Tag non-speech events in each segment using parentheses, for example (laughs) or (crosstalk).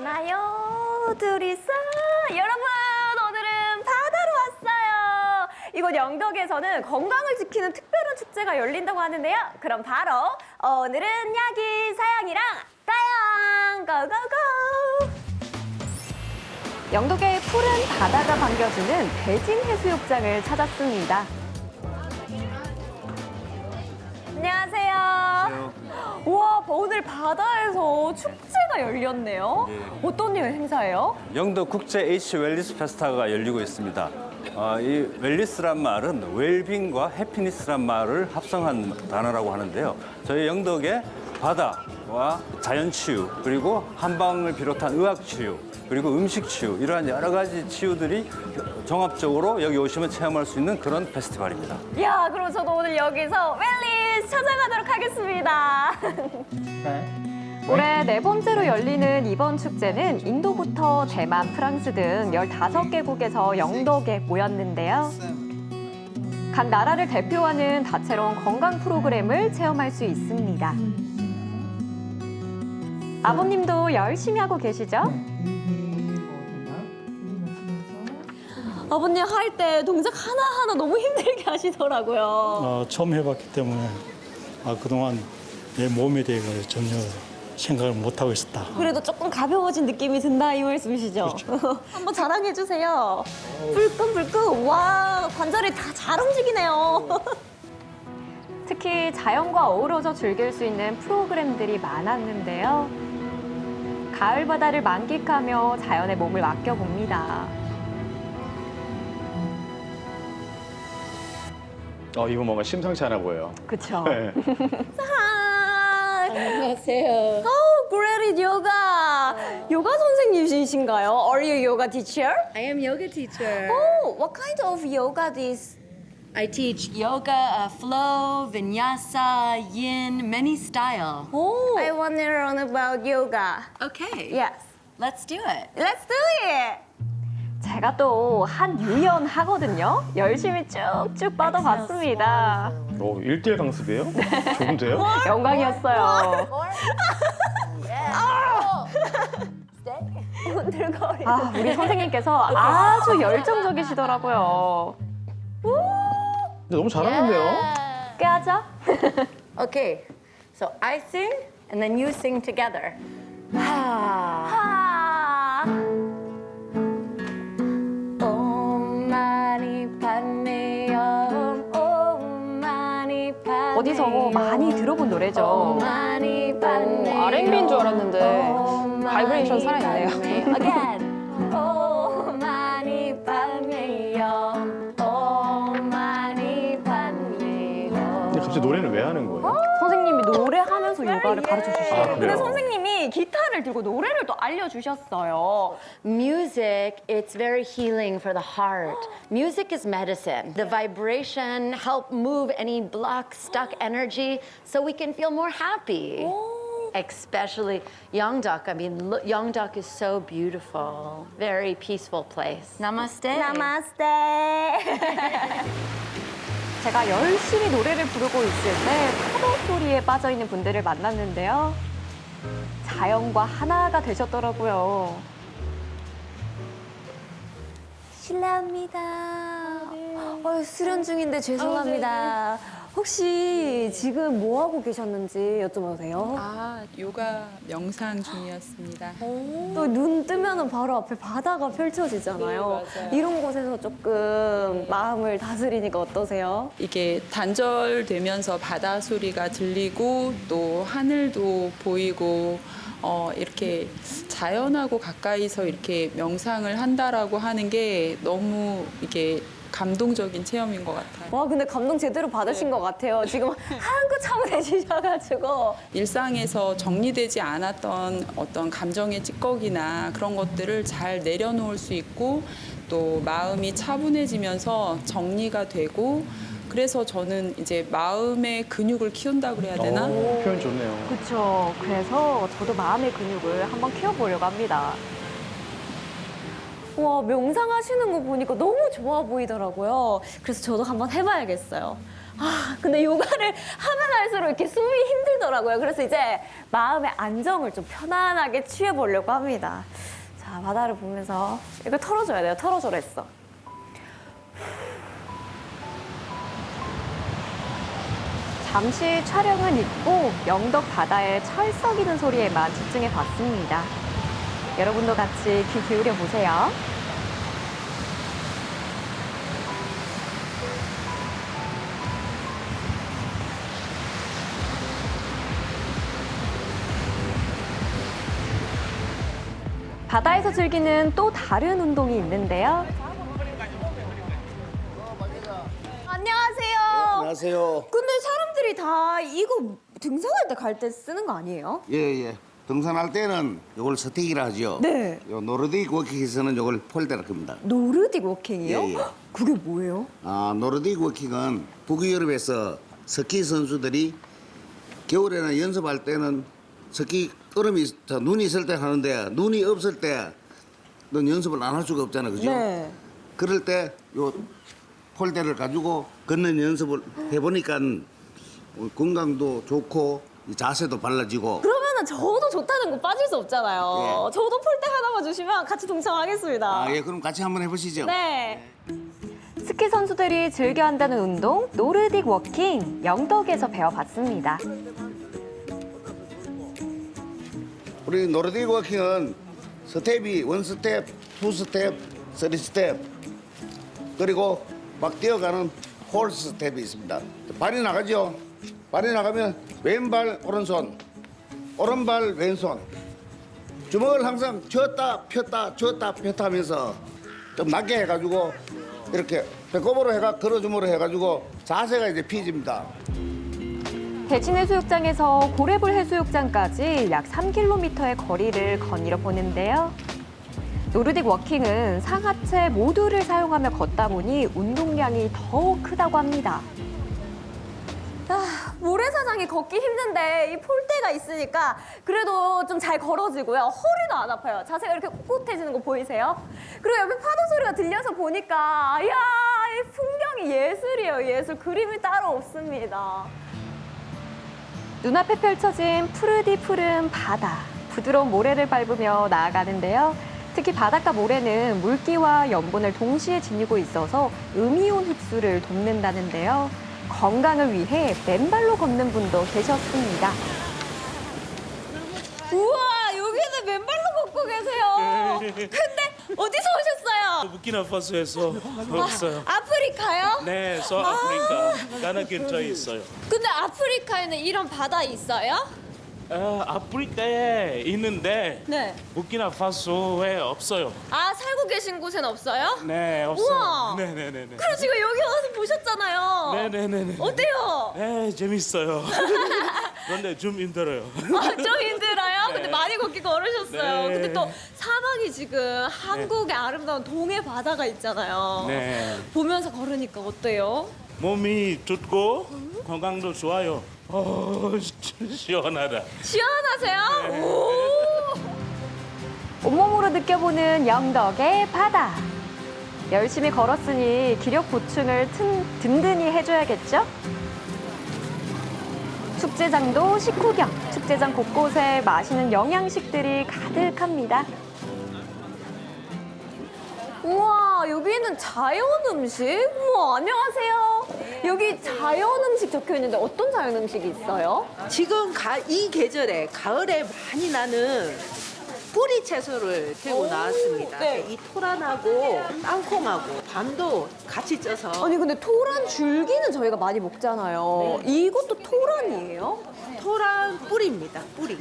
하나요, 둘이서 여러분 오늘은 바다로 왔어요. 이곳 영덕에서는 건강을 지키는 특별한 축제가 열린다고 하는데요. 그럼 바로 오늘은 야기 사양이랑 가양 고고고. 영덕의 푸른 바다가 반겨주는 대진 해수욕장을 찾았습니다. 오늘 바다에서 축제가 열렸네요. 예. 어떤 행사예요? 영도 국제 H 웰리스 페스타가 열리고 있습니다. 어, 이 웰리스란 말은 웰빙과 해피니스란 말을 합성한 단어라고 하는데요. 저희 영덕의 바다와 자연 치유 그리고 한방을 비롯한 의학 치유 그리고 음식 치유 이러한 여러 가지 치유들이 종합적으로 여기 오시면 체험할 수 있는 그런 페스티벌입니다. 야, 그럼 저도 오늘 여기서 웰리스 찾아가도록 하겠습니다. 올해 네 번째로 열리는 이번 축제는 인도부터 대만, 프랑스 등 15개국에서 영덕에 모였는데요. 각 나라를 대표하는 다채로운 건강 프로그램을 체험할 수 있습니다. 아버님도 열심히 하고 계시죠? 아버님 할 때 동작 하나하나 너무 힘들게 하시더라고요. 어, 처음 해봤기 때문에 아, 그동안 내 몸에 대해 전혀 생각을 못 하고 있었다. 그래도 조금 가벼워진 느낌이 든다 이 말씀이시죠? (laughs) 한번 자랑해 주세요. 불끈불끈 와 관절이 다 잘 움직이네요. (laughs) 특히 자연과 어우러져 즐길 수 있는 프로그램들이 많았는데요. 가을 바다를 만끽하며 자연의 몸을 맡겨봅니다. 어, 이거 뭔가 심상치 않아 보여요. 그쵸? 네. 안녕하세요. Oh, great yoga. 요가 선생님이신가요? Are you yoga teacher? I am yoga teacher. Oh, what kind of yoga this? I teach yoga, uh, flow, vinyasa, yin, many style. Oh, I want to learn about yoga. Okay. Yes, Let's do it. let's do it. 제가 또 한 유연 하거든요. 열심히 쭉쭉 뻗어봤습니다. 오, 1대1 강습이에요? 좋은데요? (laughs) 영광이었어요. 흔들거리. 아, 우리 선생님께서 아주 열정적이시더라고요. 근데 너무 잘하는데요? 꽤 하죠? Okay. So I sing and then you sing together. 하. 어디서 많이 들어본 노래죠. 오, R&B인 줄 알았는데 Om 바이브레이션 살아있네요. 요가를 가르쳐 아, 주시죠. 근데 그래요? 선생님이 기타를 들고 노래를 또 알려주셨어요. Music, it's very healing for the heart. Music is medicine. The vibration help move any block, stuck energy so we can feel more happy. Especially Yeongdeok. I mean, look, Yeongdeok is so beautiful. Very peaceful place. Namaste. 나마스테. (laughs) 제가 열심히 노래를 부르고 있을 때 파도 소리에 빠져 있는 분들을 만났는데요. 자연과 하나가 되셨더라고요. 실례합니다. 어, 수련 중인데 죄송합니다. 혹시 지금 뭐 하고 계셨는지 여쭤봐도 돼요? 아, 요가 명상 중이었습니다. 또 눈 뜨면 바로 앞에 바다가 펼쳐지잖아요. 네, 맞아요. 이런 곳에서 조금 마음을 다스리니까 어떠세요? 이게 단절되면서 바다 소리가 들리고 또 하늘도 보이고 어, 이렇게 자연하고 가까이서 이렇게 명상을 한다라고 하는 게 너무 이게 감동적인 체험인 것 같아요. 와 근데 감동 제대로 받으신 것 같아요. 지금 (laughs) 한껏 차분해지셔가지고 일상에서 정리되지 않았던 어떤 감정의 찌꺼기나 그런 것들을 잘 내려놓을 수 있고 또 마음이 차분해지면서 정리가 되고 그래서 저는 이제 마음의 근육을 키운다 그래야 되나? 오, 표현 좋네요. 그렇죠. 그래서 저도 마음의 근육을 한번 키워보려고 합니다. 와, 명상하시는 거 보니까 너무 좋아 보이더라고요. 그래서 저도 한번 해봐야겠어요. 아, 근데 요가를 (laughs) 하면 할수록 이렇게 숨이 힘들더라고요. 그래서 이제 마음의 안정을 좀 편안하게 취해보려고 합니다. 자, 바다를 보면서 이거 털어줘야 돼요. 털어줘라 했어. 잠시 촬영은 잊고 영덕 바다의 철썩이는 소리에만 집중해 봤습니다. 여러분도 같이 귀 기울여 보세요. 바다에서 즐기는 또 다른 운동이 있는데요. 안녕하세요. 안녕하세요. 근데 사람들이 다 이거 등산할 때 갈 때 쓰는 거 아니에요? 예, 예. 등산할 때는 이걸 스틱이라 하죠. 네. 요 노르딕 워킹에서는 이걸 폴대라 합니다. 노르딕 워킹이요? 예, 예. 그게 뭐예요? 아, 노르딕 워킹은 북유럽에서 스키 선수들이 겨울에는 연습할 때는 스키 얼음이 저 눈이 있을 때 하는데 눈이 없을 때는 연습을 안 할 수가 없잖아, 그죠? 네. 그럴 때 요 폴대를 가지고 걷는 연습을 해보니까 건강도 좋고 이 자세도 발라지고 그러면은 저도 좋다는 거 빠질 수 없잖아요. 예. 저도 폴대 하나만 주시면 같이 동참하겠습니다. 아, 예, 그럼 같이 한번 해보시죠. 네. 스키 선수들이 즐겨 한다는 운동 노르딕 워킹 영덕에서 배워봤습니다. 우리 노르딕 워킹은 스텝이 원 스텝, 투 스텝, 쓰리 스텝 그리고 막 뛰어가는 홀 스텝이 있습니다. 발이 나가죠. 발이 나가면 왼발 오른손, 오른발 왼손. 주먹을 항상 쥐었다 폈다 쥐었다 폈다 하면서 좀 낮게 해가지고 이렇게 배꼽으로 해가 걸어줌으로 해가지고 자세가 이제 피해집니다. 대친 해수욕장에서 고래불 해수욕장까지 약 3km의 거리를 거닐어 보는데요. 노르딕 워킹은 상하체 모두를 사용하며 걷다 보니 운동량이 더 크다고 합니다. 아, 모래사장이 걷기 힘든데 이 폴대가 있으니까 그래도 좀 잘 걸어지고요. 허리도 안 아파요. 자세가 이렇게 꿋꿋해지는 거 보이세요? 그리고 옆에 파도 소리가 들려서 보니까 이야, 이 풍경이 예술이에요. 예술. 그림이 따로 없습니다. 눈앞에 펼쳐진 푸르디 푸른 바다, 부드러운 모래를 밟으며 나아가는데요. 특히 바닷가 모래는 물기와 염분을 동시에 지니고 있어서 음이온 흡수를 돕는다는데요. 건강을 위해 맨발로 걷는 분도 계셨습니다. 우와, 여기는 맨발로 걷고 계세요. 근데 어디서 오셨어요? 부키나파소에서 왔어요. 아프리카요? 네, 서아프리카 가나 근처에 있어요. 근데 아프리카에는 이런 바다 있어요? 아, 아프리카에 있는데 네. 부키나파소에 없어요. 아, 살고 계신 곳엔 없어요? 네, 없어요. 우와. 네, 네, 네, 네. 그럼 지금 여기 와서 보셨잖아요. 네, 네, 네, 네. 어때요? 네, 재밌어요. (laughs) 그런데 좀 힘들어요. 아, 좀 네. 많이 걷기 걸으셨어요. 네. 근데 또 사막이 지금 한국의 아름다운 동해 바다가 있잖아요. 네. 보면서 걸으니까 어때요? 몸이 좋고 건강도 좋아요. 어, (laughs) 시원하다. 시원하세요? 네. 오! 온몸으로 느껴보는 영덕의 바다. 열심히 걸었으니 기력 보충을 튼, 든든히 해줘야겠죠? 축제장도 식후경, 축제장 곳곳에 맛있는 영양식들이 가득합니다. 우와, 여기는 자연 음식? 우와, 안녕하세요. 여기 자연 음식 적혀 있는데 어떤 자연 음식이 있어요? 지금 가, 이 계절에 가을에 많이 나는 뿌리 채소를 들고 오, 나왔습니다. 네. 이 토란하고 땅콩하고 밤도 같이 쪄서 아니 근데 토란 줄기는 저희가 많이 먹잖아요. 이것도 토란이에요? 토란 뿌리입니다. 뿌리.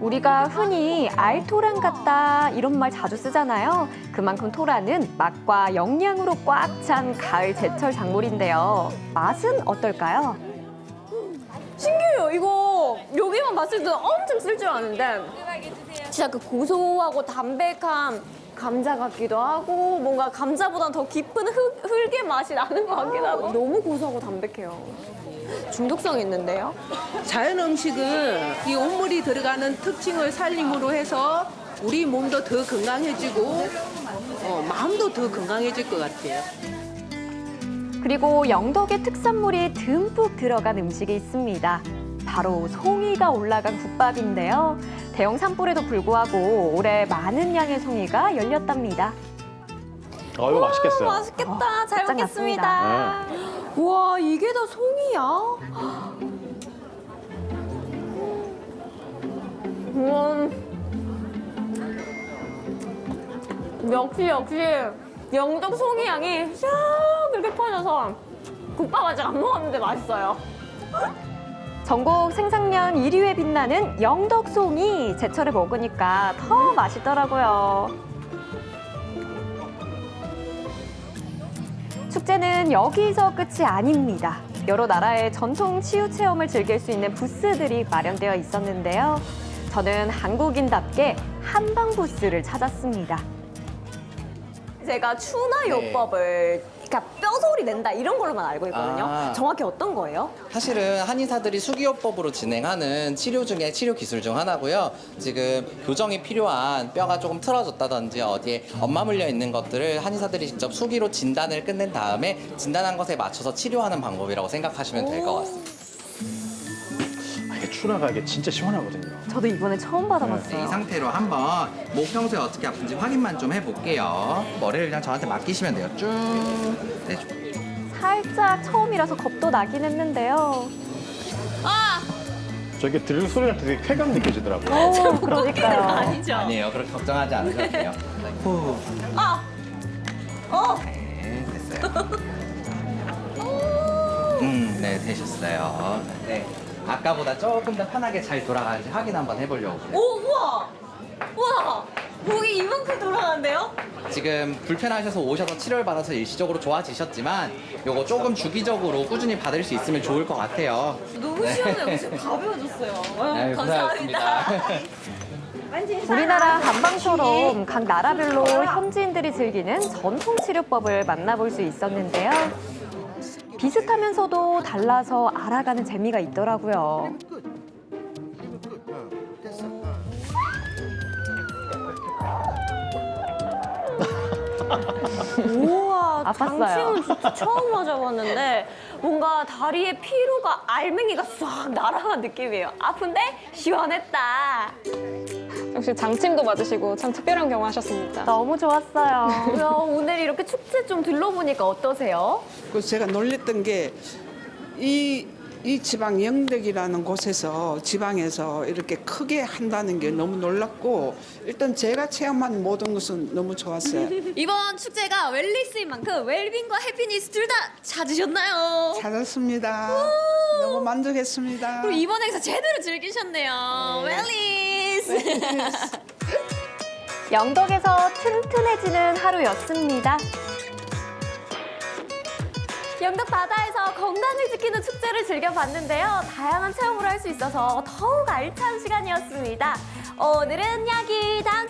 우리가 흔히 알토란 같다 이런 말 자주 쓰잖아요. 그만큼 토란은 맛과 영양으로 꽉 찬 가을 제철 작물인데요. 맛은 어떨까요? 신기해요. 이거 여기만 봤을 때는 엄청 쓸 줄 아는데 진짜 그 고소하고 담백한 감자 같기도 하고 뭔가 감자보다 더 깊은 흙, 흙의 맛이 나는 것 같기도 하고 너무 고소하고 담백해요. 중독성 있는데요? 자연 음식은 이 온물이 들어가는 특징을 살림으로 해서 우리 몸도 더 건강해지고 어, 마음도 더 건강해질 것 같아요. 그리고 영덕의 특산물이 듬뿍 들어간 음식이 있습니다. 바로 송이가 올라간 국밥인데요. 대형 산불에도 불구하고 올해 많은 양의 송이가 열렸답니다. 아 이거 맛있겠어요. 맛있겠다. 잘 깜짝 먹겠습니다. 우와, 이게 다 송이야? 음. 역시 역시 영덕 송이 향이 싹 이렇게 퍼져서 국밥 아직 안 먹었는데 맛있어요. 전국 생산량 1위에 빛나는 영덕송이 제철에 먹으니까 더 맛있더라고요. 축제는 여기서 끝이 아닙니다. 여러 나라의 전통 치유 체험을 즐길 수 있는 부스들이 마련되어 있었는데요. 저는 한국인답게 한방 부스를 찾았습니다. 제가 추나 요법을 그러니까 뼈소리 낸다 이런 걸로만 알고 있거든요. 아. 정확히 어떤 거예요? 사실은 한의사들이 수기요법으로 진행하는 치료 중에 치료 기술 중 하나고요. 지금 교정이 필요한 뼈가 조금 틀어졌다든지 어디에 엄마 물려 있는 것들을 한의사들이 직접 수기로 진단을 끝낸 다음에 진단한 것에 맞춰서 치료하는 방법이라고 생각하시면 될 것 같습니다. 아, 이게 진짜 시원하거든요. 저도 이번에 처음 받아봤어요. 네, 이 상태로 한번 목 평소에 어떻게 아픈지 확인만 좀 해볼게요. 머리를 그냥 저한테 맡기시면 돼요. 쭉. 네, 살짝 처음이라서 겁도 나긴 했는데요. 저게 들은 소리가 되게 쾌감 느껴지더라고요. 어, 그러니까요. 아니죠. 아니에요. 그렇게 걱정하지 않으셔도 돼요. 네. 후. 어. 네, 됐어요. (laughs) 음, 네, 되셨어요. 네. 아까보다 조금 더 편하게 잘 돌아가는지 확인 한번 해보려고. 그래요. 오 우와 우와 목이 이만큼 돌아가는데요? 지금 불편하셔서 오셔서 치료를 받아서 일시적으로 좋아지셨지만 요거 조금 주기적으로 꾸준히 받을 수 있으면 좋을 것 같아요. 너무 시원해요. 지금 가벼워졌어요. (laughs) 아유, 아유, 감사합니다. (laughs) 우리나라 한방처럼 각 나라별로 현지인들이 즐기는 전통 치료법을 만나볼 수 있었는데요. 비슷하면서도 달라서 알아가는 재미가 있더라고요. 우와 아팠어요. 장치는 진짜 처음 맞아봤는데 뭔가 다리에 피로가 알맹이가 싹 날아간 느낌이에요. 아픈데 시원했다. 역시 장침도 맞으시고 참 특별한 경험 하셨습니다. 너무 좋았어요. 뭐야, 오늘 이렇게 축제 좀 둘러보니까 어떠세요? 그래서 제가 놀랬던 게이 이 지방 영덕이라는 곳에서 지방에서 이렇게 크게 한다는 게 너무 놀랐고 일단 제가 체험한 모든 것은 너무 좋았어요. (laughs) 이번 축제가 웰리스인 만큼 웰빙과 해피니스 둘 다 찾으셨나요? 찾았습니다. 너무 만족했습니다. 그럼 이번 행사 제대로 즐기셨네요. 웰리스. (laughs) 영덕에서 튼튼해지는 하루였습니다. 영덕 바다에서 건강을 지키는 축제를 즐겨봤는데요. 다양한 체험을 할 수 있어서 더욱 알찬 시간이었습니다. 오늘은 여기 다